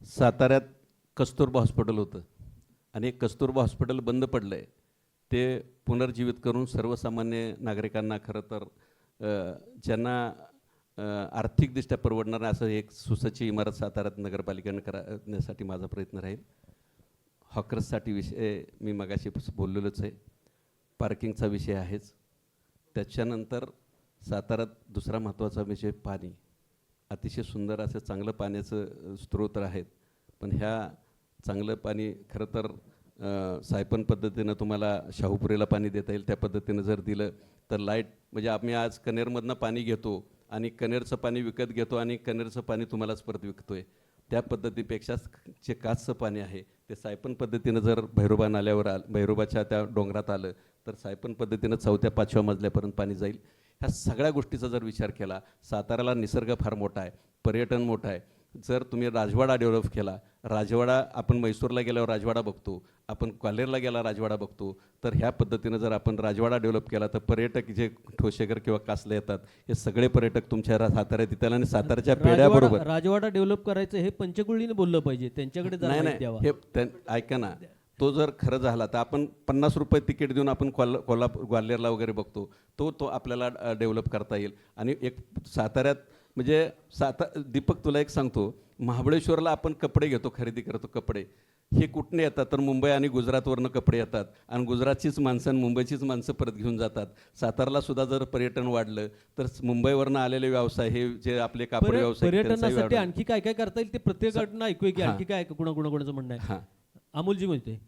साताऱ्यात कस्तुरबा हॉस्पिटल होतं. आणि एक कस्तुरबा हॉस्पिटल बंद पडलं आहे ते पुनर्जीवित करून सर्वसामान्य नागरिकांना खरं तर ज्यांना आर्थिकदृष्ट्या परवडणार असं एक सुसची इमारत साताऱ्यात नगरपालिकेनं करण्यासाठी माझा प्रयत्न राहील. हॉकर्ससाठी विषय मी मगाशी बोललेलोच आहे. पार्किंगचा विषय आहेच. त्याच्यानंतर साताऱ्यात दुसरा महत्त्वाचा विषय पाणी. अतिशय सुंदर असं चांगलं पाण्याचं स्रोत आहेत. पण ह्या चांगलं पाणी खरं तर सायपन पद्धतीनं तुम्हाला शाहूपुरीला पाणी देता येईल त्या पद्धतीनं जर दिलं तर लाइट म्हणजे आम्ही आज कनेरमधनं पाणी घेतो आणि कनेरचं पाणी विकत घेतो आणि कनेरचं पाणी तुम्हालाच परत विकतो आहे त्या पद्धतीपेक्षा जे काचचं पाणी आहे ते सायपन पद्धतीनं जर भैरोबा नाल्यावर आलं भैरोबाच्या त्या डोंगरात आलं तर सायपन पद्धतीनं चौथ्या पाचव्या मजल्यापर्यंत पाणी जाईल. ह्या सगळ्या गोष्टीचा जर विचार केला साताऱ्याला निसर्ग फार मोठा आहे पर्यटन मोठं आहे. जर तुम्ही राजवाडा डेव्हलप केला राजवाडा आपण मैसूरला गेल्यावर राजवाडा बघतो आपण ग्वाल्हेरला गेला राजवाडा बघतो तर ह्या पद्धतीनं जर आपण राजवाडा डेव्हलप केला तर पर्यटक जे ठोसेकर किंवा कासले येतात हे सगळे पर्यटक तुमच्या साताऱ्यात येतील आणि साताऱ्याच्या पेढ्याबरोबर राजवाडा डेव्हलप करायचं हे पंचकुळीने बोललं पाहिजे त्यांच्याकडे नाही नाही हे ऐका ना. तो जर खरं झाला तर आपण पन्नास रुपये तिकीट देऊन आपण कोल्हा कोल्हापूर ग्वाल्हेरला वगैरे बघतो तो तो आपल्याला डेव्हलप करता येईल. आणि एक साताऱ्यात म्हणजे साता दीपक तुला एक सांगतो महाबळेश्वरला आपण कपडे घेतो खरेदी करतो कपडे. हे कुठने येतात तर मुंबई आणि गुजरातवरनं कपडे येतात. आणि गुजरातचीच माणसं आणि मुंबईचीच माणसं परत घेऊन जातात. सातारला सुद्धा जर पर्यटन वाढलं तर मुंबईवरनं आलेले व्यवसाय हे जे आपले कापड व्यवसाय पर्यटनासाठी आणखी काय काय करता येईल ते प्रत्येकाकडनं ऐकूया की. आणखी काय कुणा कुणाकुणाचं म्हणणं आहे. अमोलजी म्हणते